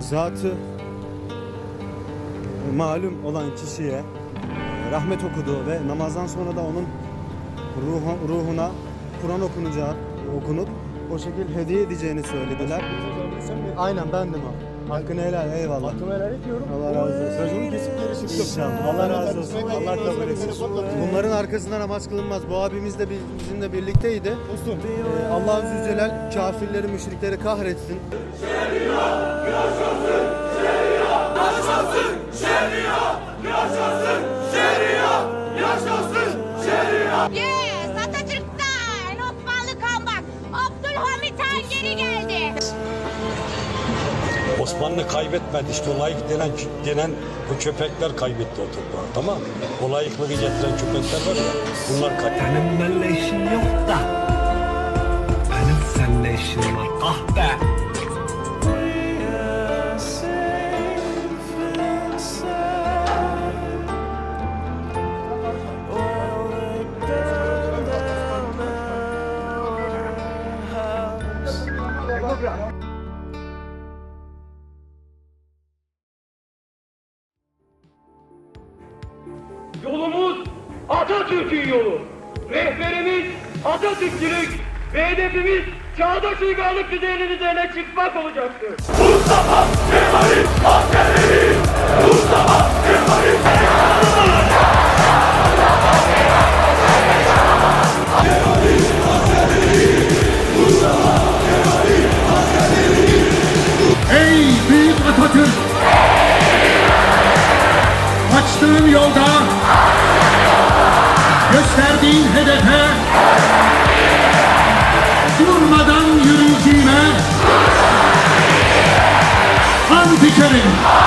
zatı malum olan kişiye rahmet okuduğu ve namazdan sonra da onun ruhu, ruhuna Kur'an okunacağı okunup o şekilde hediye edeceğini söylediler. Aynen bendim o. Hakkını helal eyvallah. Hakkımı helal etmiyorum. Allah razı olsun. Raconu kesip geri çıktım. İnşallah. Allah razı olsun. Allah kabul etsin. Bunların arkasında namaz kılınmaz. Bu abimiz de biz- bizimle birlikteydi. Dostum. Ee, Allah Zülcelal kafirleri, müşrikleri kahretsin. Yes, Atatürk'ten Osmanlı comeback. Abdülhamit Han geri geldi. Osmanlı kaybetmedi işte o layık denen, denen bu köpekler kaybetti o toprağı tamam mı? O layıklığı getiren köpekler var ya bunlar kaybetti. Benim benimle işim yok da Benim seninle işim var kahpe Yolumuz Atatürk'ün yolu. Rehberimiz Atatürkçülük ve hedefimiz çağdaş uygarlık düzeyinin üzerine çıkmak olacaktır. Ey Atatürk! Açtığın yolda gösterdiğin hedefe durmadan yürüyeceğime and içerim.